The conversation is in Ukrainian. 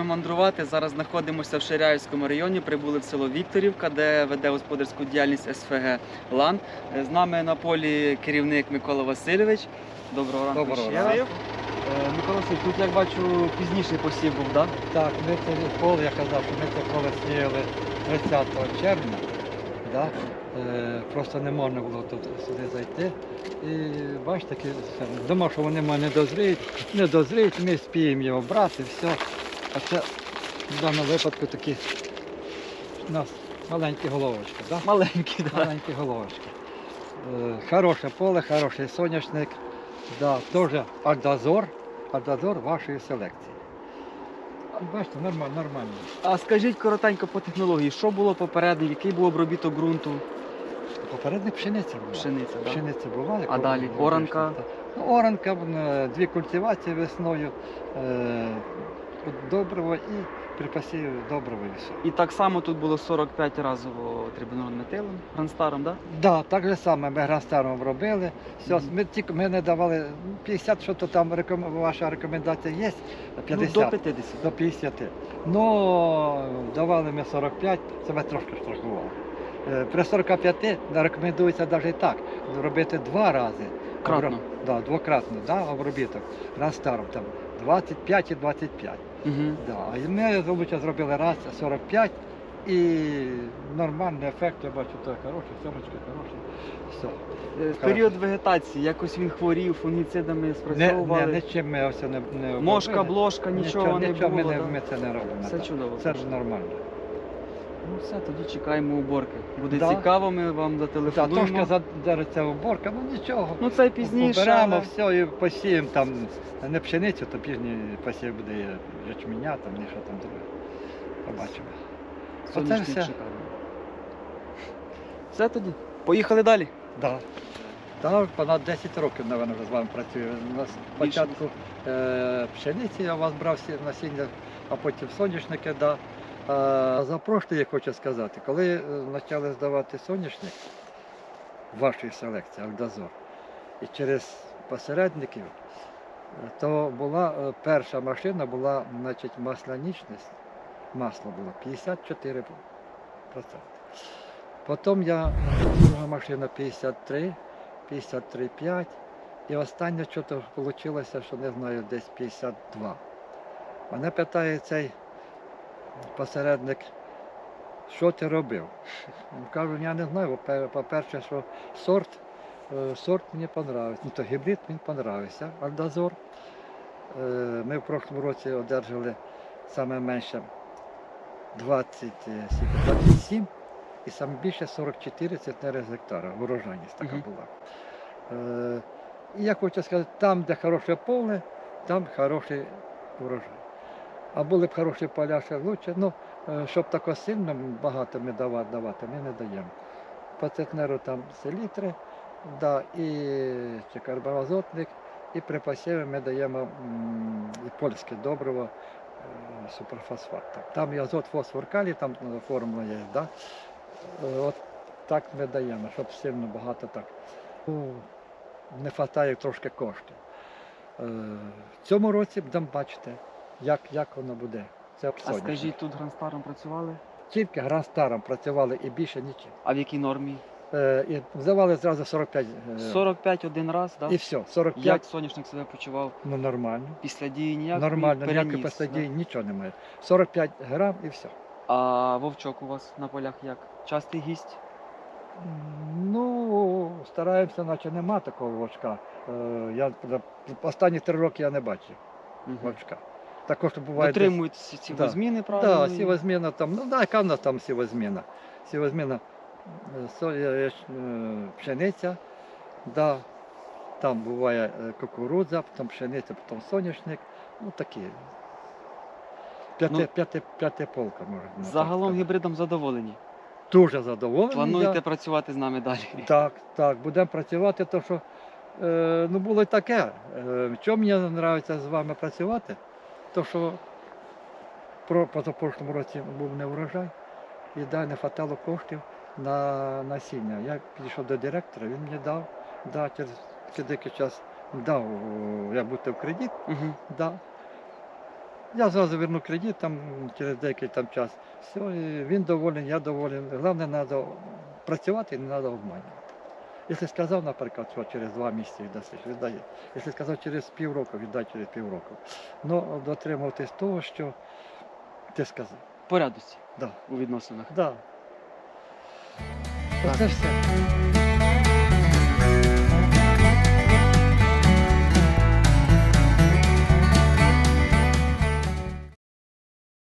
продовжуємо мандрувати. Зараз знаходимося в Ширяївському районі. Прибули в село Вікторівка, де веде господарську діяльність СФГ Лан. З нами на полі керівник Микола Васильович. Доброго ранку. Доброго ще ранку. раз. Е, Микола Васильович, тут як бачу пізніший посів був, так? Так, ми це поле, я казав, що ми це поле сіяли 30 червня. Да? Е, просто не можна було тут сюди зайти. І бачите, думав, що вони мене не дозріють, не дозріють, ми спіємо його брати, все. А це в даному випадку такі у нас маленькі головочки. Да? Маленький, так. Маленькі головочки. Е, хороше поле, хороший соняшник. Да, теж альдазор, альдазор вашої селекції. Бачите, нормально, нормально. А скажіть коротенько по технології, що було попередньо, який був обробіток ґрунту? Попередник пшениця була. Пшениця, так? Пшениця була. А далі? Оранка? Ну, Оранка, дві культивації весною, е, от добриво і при посіві добриво і все. І так само тут було 45 разово трибунорним метилом, гранстаром, так? Да, так же саме ми гранстаром робили. Все, Мгм. ми, тільки, ми не давали ну, 50, що то там реком... ваша рекомендація є, 50. Ну, до 50. До 50. Ну, давали ми 45, це ми трошки штрафували. Е, При 45 рекомендується навіть так, робити два рази. Кратно. Да, двократно, да, обробіток. Растаром там 25 і 25. Угу. Да. А ми лучше зробили раз 45 і нормальний ефект, я бачу, то хороший, сьомочки хороші. Все. Е, В період вегетації якось він хворів, фунгіцидами Не, спрацьовували. не, нічим ми ось не, не Мошка, обробили. блошка, нічого, не нічого було. ми, не, да? ми це не робимо. Все так. чудово. Це ж нормально. Ну все, тоді чекаємо уборки. Буде Да. цікаво, ми вам Так, зателефонуємо. трошки задержиться уборка, ну нічого. Ну це пізніше. Поберемо але- все і посіємо там не пшеницю, то пізні посів буде ячменя, там ні що там друге. Побачимо. Соняшник все. шикарний. Все тоді. Поїхали далі. Да. Так, понад 10 років, напевно, вже з вами працюю. У нас спочатку е, пшениці я у вас брав сі- насіння, а потім соняшники, да. А за прошле я хочу сказати, коли е, почали здавати соняшник вашої селекції, Альдазор, і через посередників, е, то була е, перша машина була, значить, маслянічність, масло було 54%. Потім я друга машина 53, 53,5. І останнє що вийшло, що не знаю, десь 52. Мене питає цей посередник, що ти робив? Кажу, я не знаю, По- по-перше, що сорт, е, сорт мені подобається. Ну, то гібрид мені подобався, Альдазор. Е, Ми в прошлому році одержали саме менше 20, е, 27 і саме більше 44 центнери з гектара. Урожайність така була. Е, І я хочу сказати, там, де хороше поле, там хороший урожай. А були б хороші поля ще краще. Ну, е, щоб тако сильно багато ми дава- давати, ми не даємо. По центнеру там селітри, да, і чи карбоазотник, і при посіві ми даємо і польське добриво, е, суперфосфат. Там і азот, фосфор, калій, там е, формула є, да? Е, От так ми даємо, щоб сильно багато так. Ну, не вистачає трошки коштів. В цьому році будемо бачити, як, як воно буде. Це А скажіть, тут гранстаром працювали? Тільки гранстаром працювали і більше нічим. А в якій нормі? Е, і здавали зразу 45. е, 45 один раз, так? І все, 45, Як соняшник себе почував ну нормально. після дії ніяк? нормально, ніякої переніс, да? нічого немає. 45 грам і все. А вовчок у вас на полях як? Частий гість? Ну, стараємося, наче нема такого вовчка. Е, я за останні три роки я не бачив Мгм. вовчка. Також буває. десь- Дотримують ці ці Да. зміни, правильно? Так, да, сівозміна там, ну да, яка в нас там сівозміна? Сівозміна е, е, е, пшениця, да, там буває кукурудза, потім пшениця, потім соняшник, ну такі. П'яти, Ну, полка, можна. Загалом гібридом задоволені. Дуже задоволений. Плануєте я. працювати з нами далі? Так, так, будемо працювати, то що е, ну було таке. Е, що мені подобається з вами працювати, то що про позапрошлому році був не урожай, і да, не хватало коштів на насіння. Я підійшов до директора, він мені дав, да, через деякий час дав, як бути в кредит, Угу. дав. Я зразу верну кредит там через деякий там час. Все, він доволен, я доволен. Головне, треба працювати і не треба обманювати. Якщо сказав, наприклад, що через два місяці віддасть, віддає. Якщо сказав через півроку, віддай через півроку. Ну, дотримуватись того, що ти сказав. Порядості Да. у відносинах. Да. Оце все.